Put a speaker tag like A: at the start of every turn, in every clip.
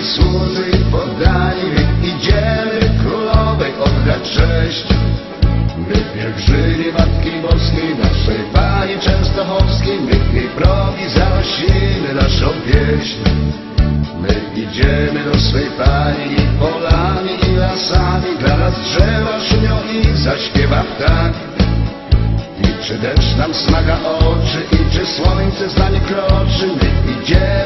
A: i służych poddani Idziemy królowej oddać cześć. My pielgrzymi Matki Boskiej Naszej Pani Częstochowskiej My jej progi zanosimy naszą pieśń. My idziemy do swej Pani I polami i lasami Dla nas drzewa szumią i zaśpiewa ptak. I czy deszcz nam smaga oczy I czy słońce z kroczy My idziemy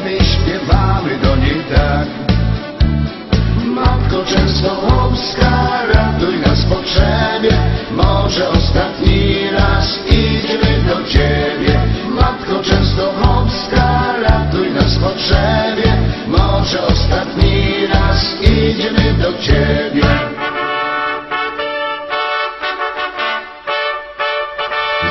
A: do Ciebie.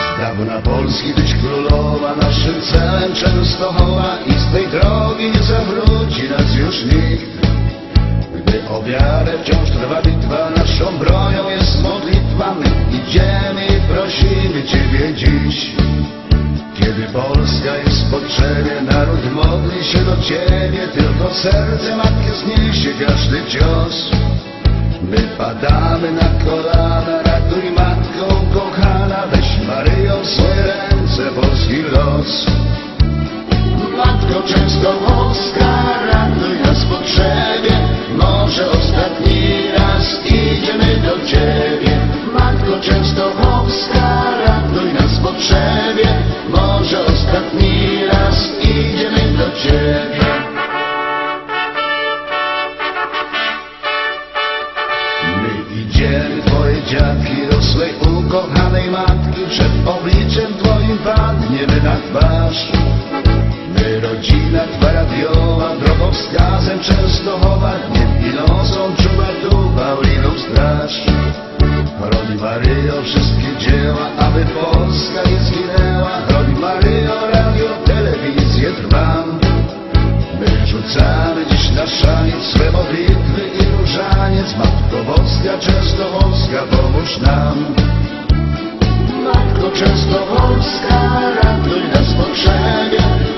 A: Z dawna Polski tyś królowa, naszym celem Częstochowa i z tej drogi nie zawróci nas już nikt. Gdy o wiarę wciąż trwa bitwa, naszą bronią jest modlitwa, my idziemy i prosimy Ciebie dziś. Potrzebie, naród modli się do Ciebie, tylko serce matki zniesie każdy cios. My padamy na kolana, My idziemy, Twoje dziadki, do swej ukochanej matki, przed obliczem Twoim padniemy na twarz. My rodzina Twa radiowa, drogowskazem Częstochowa, dniem i nocą czuwa tu Pauliną straż. Chroni Maryjo wszystkie dzieła, aby Polska nie zginęła. Chroni Maryjo radio, telewizję trwam. My rzucamy dziś na szaniec swe modlitwy i różaniec. Matko Boska, Częstochowska, pomóż nam. Matko Częstochowska, ratuj nas potrzebie,